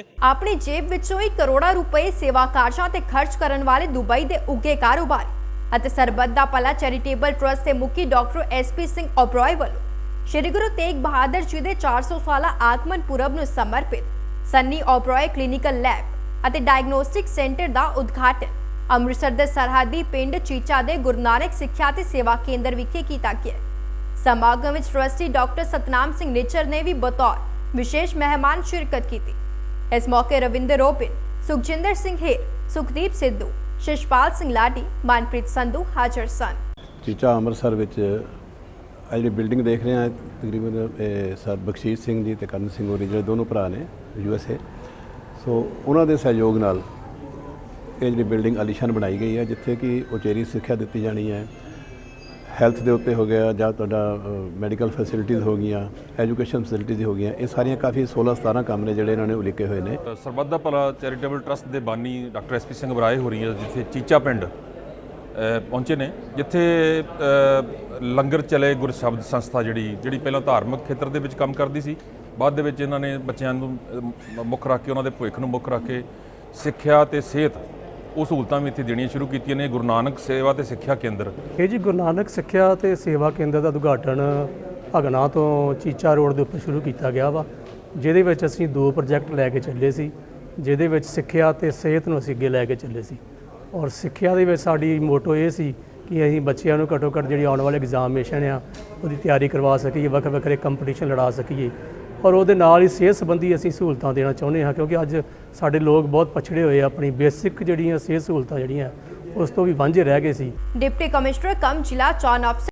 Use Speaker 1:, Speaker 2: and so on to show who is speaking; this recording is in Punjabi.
Speaker 1: ਆਪਣੀ ਜੇਬ ਵਿੱਚੋਂ ਹੀ ਕਰੋੜਾਂ ਰੁਪਏ ਸੇਵਾ ਕਾਰਜਾਂ ਤੇ ਖਰਚ ਕਰਨ ਵਾਲੇ ਦੁਬਈ ਦੇ ਉੱਗੇ ਕਾਰੋਬਾਰੀ ਅਤੇ ਸਰਬੱਤ ਦਾ ਭਲਾ ਚੈਰੀਟੇਬਲ ਟਰਸਟ ਦੇ ਮੁਖੀ ਡਾਕਟਰ ਐਸਪੀ ਸਿੰਘ ਓਬਰਾਏ ਵੱਲੋਂ ਸ਼੍ਰੀ ਗੁਰੂ ਤੇਗ ਬਹਾਦਰ ਜੀ ਦੇ 400 ਸਾਲਾ ਆਗਮਨ ਪੁਰਬ ਨੂੰ ਸਮਰਪਿਤ ਸੰਨੀ ਓਬਰਾਏ ਕਲੀਨਿਕਲ ਲੈਬ ਅਤੇ ਡਾਇਗਨੋਸਟਿਕ ਸੈਂਟਰ ਦਾ ਉਦਘਾਟਨ ਅੰਮ੍ਰਿਤਸਰ ਦੇ ਸਰਹੱਦੀ ਪਿੰਡ ਚੀਚਾ ਦੇ ਗੁਰੂ ਨਾਨਕ ਸਿੱਖਿਆ ਤੇ ਸੇਵਾ ਕੇਂਦਰ ਵਿਖੇ ਕੀਤਾ ਗਿਆ। ਸਮਾਗਮ ਵਿੱਚ ਟਰਸਟੀ ਡਾਕਟਰ ਸਤਨਾਮ ਸਿੰਘ ਨਿਚਰ ਨੇ ਵੀ ਬਤੌਰ ਵਿਸ਼ੇਸ਼ ਮਹਿਮਾਨ ਸ਼ਿਰਕਤ ਕੀਤੀ। ਇਸ ਮੌਕੇ ਰਵਿੰਦਰ ਰੋਬਿਨ ਸੁਖਜਿੰਦਰ ਸਿੰਘ ਹੇਰ, ਸੁਖਦੀਪ ਸਿੱਧੂ, ਸ਼ਿਸ਼ਪਾਲ ਸਿੰਘ ਲਾਡੀ, ਮਨਪ੍ਰੀਤ ਸੰਧੂ ਹਾਜ਼ਰ ਸਨ।
Speaker 2: ਚੀਚਾ ਅੰਮ੍ਰਿਤਸਰ ਵਿੱਚ ਆ ਜਿਹੜੀ ਬਿਲਡਿੰਗ ਦੇਖ ਰਹੇ ਆ ਤਕਰੀਬਨ ਸਰ ਬਖਸ਼ੀਸ਼ ਸਿੰਘ ਜੀ ਤੇ ਕਰਨ ਸਿੰਘ ਹੋਰੀ, ਜਿਹੜੇ ਦੋਨੋਂ ਭਰਾ ਨੇ ਯੂ ਐਸ ਏ। ਸੋ ਉਹਨਾਂ ਦੇ ਸਹਿਯੋਗ ਨਾਲ ਇਹ ਜਿਹੜੀ ਬਿਲਡਿੰਗ ਅਲੀਸ਼ਾਨ ਬਣਾਈ ਗਈ ਹੈ, ਜਿੱਥੇ ਕਿ ਉਚੇਰੀ ਸਿੱਖਿਆ ਦਿੱਤੀ ਜਾਣੀ ਹੈ। ਹੈਲਥ ਦੇ ਉੱਤੇ ਹੋ ਗਿਆ ਜਾਂ ਤੁਹਾਡਾ ਮੈਡੀਕਲ ਫੈਸਿਲਿਟੀਜ਼ ਹੋ ਗਈਆਂ ਐਜੂਕੇਸ਼ਨ ਫੈਸਿਲਿਟੀਜ਼ ਹੋ ਗਈਆਂ, ਇਹ ਸਾਰੀਆਂ ਕਾਫੀ 16 17 ਕੰਮ ਨੇ ਜਿਹੜੇ ਇਹਨਾਂ ਨੇ ਉਲੀਕੇ ਹੋਏ ਨੇ।
Speaker 3: ਸਰਬੱਤ ਦਾ ਭਲਾ ਚੈਰੀਟੇਬਲ ਟਰਸਟ ਦੇ ਬਾਨੀ ਡਾਕਟਰ ਐਸਪੀ ਸਿੰਘ ਬਰਾਏ ਹੋ ਰਹੀ ਹੈ ਜਿੱਥੇ ਚੀਚਾ ਪਿੰਡ ਪਹੁੰਚੇ ਨੇ, ਜਿੱਥੇ ਲੰਗਰ ਚਲੇ ਗੁਰ ਸ਼ਬਦ ਸੰਸਥਾ ਜਿਹੜੀ ਜਿਹੜੀ ਪਹਿਲਾਂ ਧਾਰਮਿਕ ਖੇਤਰ ਦੇ ਵਿੱਚ ਕੰਮ ਕਰਦੀ ਸੀ, ਬਾਅਦ ਦੇ ਵਿੱਚ ਇਹਨਾਂ ਨੇ ਬੱਚਿਆਂ ਨੂੰ ਮੁੱਖ ਰੱਖ ਕੇ, ਉਹਨਾਂ ਦੇ ਭਵਿੱਖ ਨੂੰ ਮੁੱਖ ਰੱਖ ਕੇ ਸਿੱਖਿਆ ਤੇ ਸਿਹਤ ਉਹ ਸਹੂਲਤਾਂ ਵੀ ਇੱਥੇ ਦੇਣੀਆਂ ਸ਼ੁਰੂ ਕੀਤੀਆਂ ਨੇ ਗੁਰੂ ਨਾਨਕ ਸੇਵਾ ਤੇ ਸਿੱਖਿਆ ਕੇਂਦਰ।
Speaker 4: ਇਹ ਜੀ ਗੁਰੂ ਨਾਨਕ ਸਿੱਖਿਆ ਤੇ ਸੇਵਾ ਕੇਂਦਰ ਦਾ ਉਦਘਾਟਨ ਅਗਨਾ ਤੋਂ ਚੀਚਾ ਰੋਡ ਦੇ ਉੱਪਰ ਸ਼ੁਰੂ ਕੀਤਾ ਗਿਆ ਵਾ, ਜਿਹਦੇ ਵਿੱਚ ਅਸੀਂ ਦੋ ਪ੍ਰੋਜੈਕਟ ਲੈ ਕੇ ਚੱਲੇ ਸੀ, ਜਿਹਦੇ ਵਿੱਚ ਸਿੱਖਿਆ ਤੇ ਸਿਹਤ ਨੂੰ ਅਸੀਂ ਅੱਗੇ ਲੈ ਕੇ ਚੱਲੇ ਸੀ। ਔਰ ਸਿੱਖਿਆ ਦੇ ਵਿੱਚ ਸਾਡੀ ਮੋਟੋ ਇਹ ਸੀ ਕਿ ਅਸੀਂ ਬੱਚਿਆਂ ਨੂੰ ਘੱਟੋ ਘੱਟ ਜਿਹੜੀ ਆਉਣ ਵਾਲੇ ਐਗਜ਼ਾਮੀਨੇਸ਼ਨ ਆ, ਉਹਦੀ ਤਿਆਰੀ ਕਰਵਾ ਸਕੀਏ ਵੱਖ ਵੱਖਰੇ ਕੰਪੀਟੀਸ਼ਨ ਲੜਾ ਸਕੀਏ। ਔਰ ਉਹਦੇ ਨਾਲ ਹੀ ਸਿਹਤ ਸੰਬੰਧੀ ਅਸੀਂ ਸਹੂਲਤਾਂ ਦੇਣਾ ਚਾਹੁੰਦੇ ਹਾਂ, ਕਿਉਂਕਿ ਅੱਜ ਸਾਡੇ ਲੋਕ ਬਹੁਤ ਪਛੜੇ ਹੋਏ ਆ, ਆਪਣੀ ਬੇਸਿਕ ਜਿਹੜੀਆਂ ਸਿਹਤ ਸਹੂਲਤਾਂ ਜਿਹੜੀਆਂ, ਉਸ ਤੋਂ ਵੀ ਵਾਂਝੇ ਰਹਿ ਗਏ ਸੀ।
Speaker 1: ਡਿਪਟੀ ਕਮਿਸ਼ਨਰ ਕਮ ਜ਼ਿਲ੍ਹਾ ਚੌਣ ਅਫਸਰ